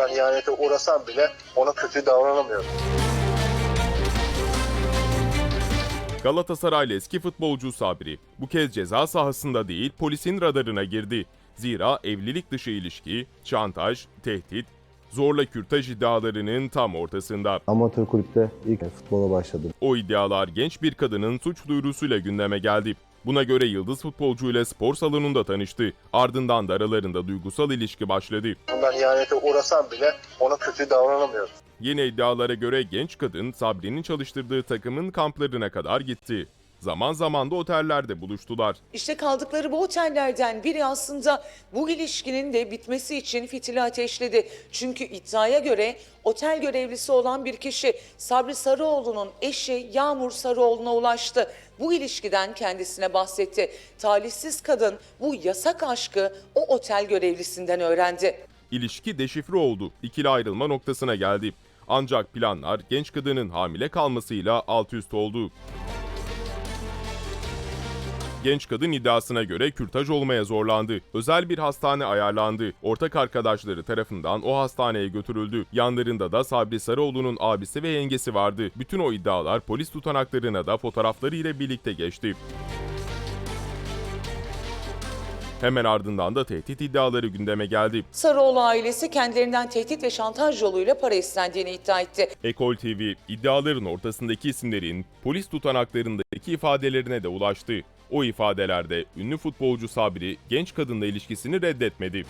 ben ihanete uğrasam bile ona kötü davranamıyorum. Galatasaraylı eski futbolcu Sabri bu kez ceza sahasında değil polisin radarına girdi. Zira evlilik dışı ilişki, şantaj, tehdit, zorla kürtaj iddialarının tam ortasında. Amatör kulüpte ilk futbola başladım. O iddialar genç bir kadının suç duyurusuyla gündeme geldi. Buna göre yıldız futbolcuyla spor salonunda tanıştı. Ardından da aralarında duygusal ilişki başladı. Ben ihanete uğrasam bile ona kötü davranamıyorum. Yeni iddialara göre genç kadın Sabri'nin çalıştırdığı takımın kamplarına kadar gitti. Zaman zaman da otellerde buluştular. İşte kaldıkları bu otellerden biri aslında bu ilişkinin de bitmesi için fitili ateşledi. Çünkü iddiaya göre otel görevlisi olan bir kişi Sabri Sarıoğlu'nun eşi Yağmur Sarıoğlu'na ulaştı. Bu ilişkiden kendisine bahsetti. Talihsiz kadın bu yasak aşkı o otel görevlisinden öğrendi. İlişki deşifre oldu. İkili ayrılma noktasına geldi. Ancak planlar genç kadının hamile kalmasıyla alt üst oldu. Genç kadın iddiasına göre kürtaj olmaya zorlandı. Özel bir hastane ayarlandı. Ortak arkadaşları tarafından o hastaneye götürüldü. Yanlarında da Sabri Sarıoğlu'nun abisi ve yengesi vardı. Bütün o iddialar polis tutanaklarına da fotoğrafları ile birlikte geçti. Hemen ardından da tehdit iddiaları gündeme geldi. Sarıoğlu ailesi kendilerinden tehdit ve şantaj yoluyla para istendiğini iddia etti. Ekol TV iddiaların ortasındaki isimlerin polis tutanaklarındaki ifadelerine de ulaştı. O ifadelerde ünlü futbolcu Sabri genç kadınla ilişkisini reddetmedi.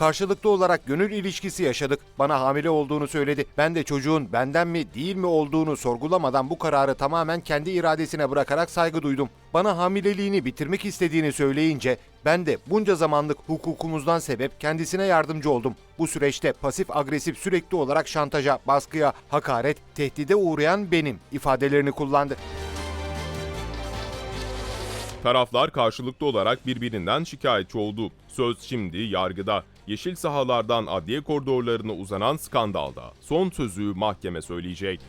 Karşılıklı olarak gönül ilişkisi yaşadık. Bana hamile olduğunu söyledi. Ben de çocuğun benden mi değil mi olduğunu sorgulamadan bu kararı tamamen kendi iradesine bırakarak saygı duydum. Bana hamileliğini bitirmek istediğini söyleyince ben de bunca zamanlık hukukumuzdan sebep kendisine yardımcı oldum. Bu süreçte pasif agresif sürekli olarak şantaja, baskıya, hakaret, tehdide uğrayan benim ifadelerini kullandı. Taraflar karşılıklı olarak birbirinden şikayetçi oldu. Söz şimdi yargıda. Yeşil sahalardan adliye koridorlarına uzanan skandalda son sözü mahkeme söyleyecek.